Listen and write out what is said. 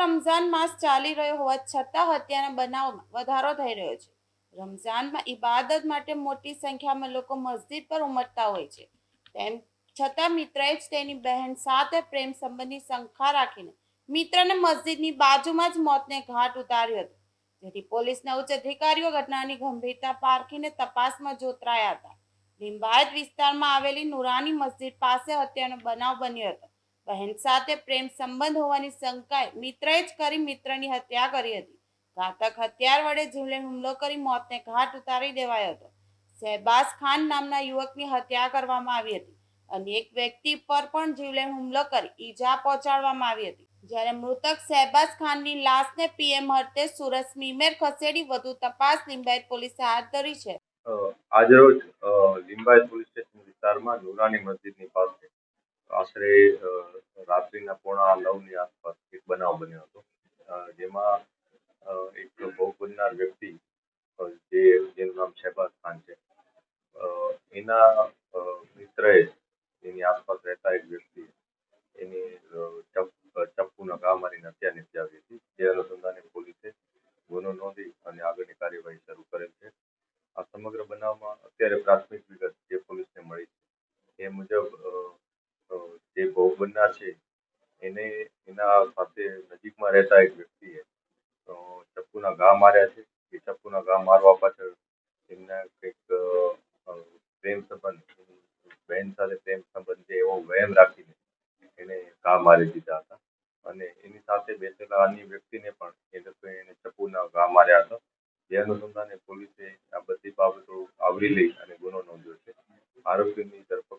રમઝાન માસ ચાલી રહ્યો હોવા છતાં હત્યાના બનાવમાં વધારો થઈ રહ્યો છે. રમઝાનમાં ઇબાદત માટે મોટી સંખ્યામાં લોકો મસ્જિદ પર ઉમટતા હોય છે. તેમ છતાં મિત્રએ જ તેની બહેન સાથે પ્રેમ સંબંધની શંકા રાખીને મિત્રને મસ્જિદની બાજુમાં જ મોતને ઘાટ ઉતાર્યો હતો. જેથી પોલીસના ઉચ્ચ અધિકારીઓ ઘટનાની ગંભીરતા પારખીને તપાસમાં જોતરાયા હતા. લિંબાયત વિસ્તારમાં આવેલી નુરાની મસ્જિદ પાસે હત્યાનો બનાવ બન્યો હતો. બહેન સાથે પ્રેમ સંબંધ હોવાની શંકાએ મિત્રએ જ કરી મિત્રની હત્યા કરી હતી. ઘાતક હથિયાર વડે જીવલે હુમલો કરી મોતને ઘાટ ઉતારી દેવાયો હતો. શહેબાઝ ખાન નામના યુવકની હત્યા કરવામાં આવી હતી અને એક વ્યક્તિ પર પણ જીવલેણ હુમલો કરી ઈજા પહોંચાડવામાં આવી હતી. જ્યારે મૃતક શહેબાઝ ખાનની લાશને પીએમ હર્તે સુરત સ્મીમેર ખસેડી વધુ તપાસ લિંબાયત પોલીસે હાથ ધરી છે. આજરોજ લિંબાયત પોલીસ સ્ટેશન વિસ્તારમાં નુરાની મસ્જિદની પાસે આશરે રાત્રિના પોણા નવની આસપાસ એક બનાવ બન્યો હતો. જેમાં એક ભોગ બનનાર વ્યક્તિ જે, જેનું નામ શહેબાઝ ખાન છે એના મિત્રએ એની આસપાસ રહેતા એક વ્યક્તિ એની ચપ્પુના ઘા મારીને હત્યા નિપજાવી હતી. જે અનુસંધાને પોલીસે ગુનો નોંધી અને આગળની કાર્યવાહી શરૂ કરેલ છે. આ સમગ્ર બનાવમાં અત્યારે પ્રાથમિક વિગત જે પોલીસને મળી છે, એ મુજબ જે ભોગ બનનાર છે, એને એના સાથે નજીકમાં રહેતા એક વ્યક્તિએ ચપ્પુના ઘા માર્યા છે. એ ચપ્પુના ઘા મારવા પાછળ એમના કંઈક પ્રેમ સંબંધ, બહેન સાથે પ્રેમ સંબંધ છે એવો વહેમ રાખીને એને ઘા મારી દીધા હતા. અને એની સાથે બેસેલા અન્ય વ્યક્તિને પણ એ લોકોએ એને ચપ્પુના ઘા માર્યા હતા. જે અનુસંધાને પોલીસે આ બધી બાબતો આવરી લઈ અને ગુનો નોંધ્યો છે. આરોપીની ધરપકડ